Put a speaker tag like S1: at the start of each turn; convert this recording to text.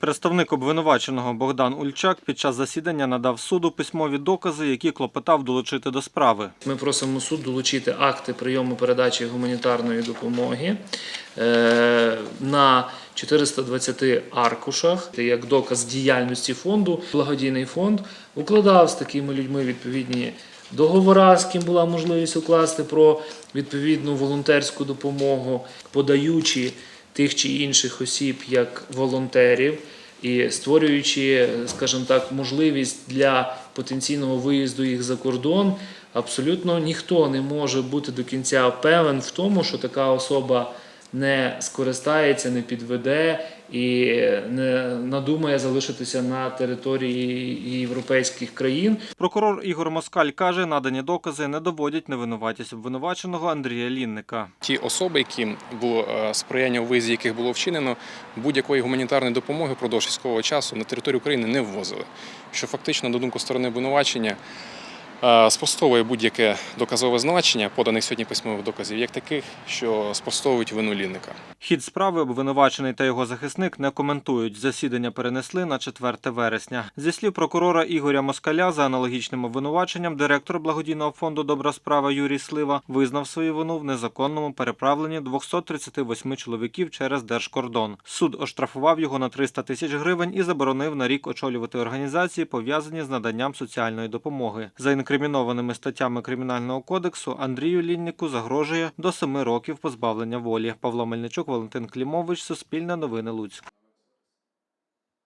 S1: Представник обвинуваченого Богдан Ульчак під час засідання надав суду письмові докази, які клопотав долучити до справи.
S2: Ми просимо суд долучити акти прийому передачі гуманітарної допомоги е, на 420 аркушах як доказ діяльності фонду. Благодійний фонд укладав з такими людьми відповідні договори, з ким була можливість укласти про відповідну волонтерську допомогу, подаючи тих чи інших осіб як волонтерів і створюючи, скажімо так, можливість для потенційного виїзду їх за кордон, абсолютно ніхто не може бути до кінця певен в тому, що така особа не скористається, не підведе і не надумає залишитися на території європейських країн.
S1: Прокурор Ігор Москаль каже, надані докази не доводять невинуватість обвинуваченого Андрія Лінника.
S3: ті особи, які було е, сприяння у виїзді, яких було вчинено, будь-якої гуманітарної допомоги впродовж військового часу на територію України не ввозили. Що фактично, на думку сторони обвинувачення, спростовує будь-яке доказове значення поданих сьогодні письмових доказів, як таких, що спростовують вину лінника.
S1: Хід справи обвинувачений та його захисник не коментують. Засідання перенесли на 4 вересня. Зі слів прокурора Ігоря Москаля за аналогічним обвинуваченням, директор благодійного фонду Добра справа Юрій Слива визнав свою вину в незаконному переправленні 238 чоловіків через держкордон. Суд оштрафував його на 300 тисяч гривень і заборонив на рік очолювати організації, пов'язані з наданням соціальної допомоги. За інкримінованими статтями кримінального кодексу Андрію Лінніку загрожує до семи років позбавлення волі. Павло Мельничук, Валентин Клімович, Суспільне новини Луцьк.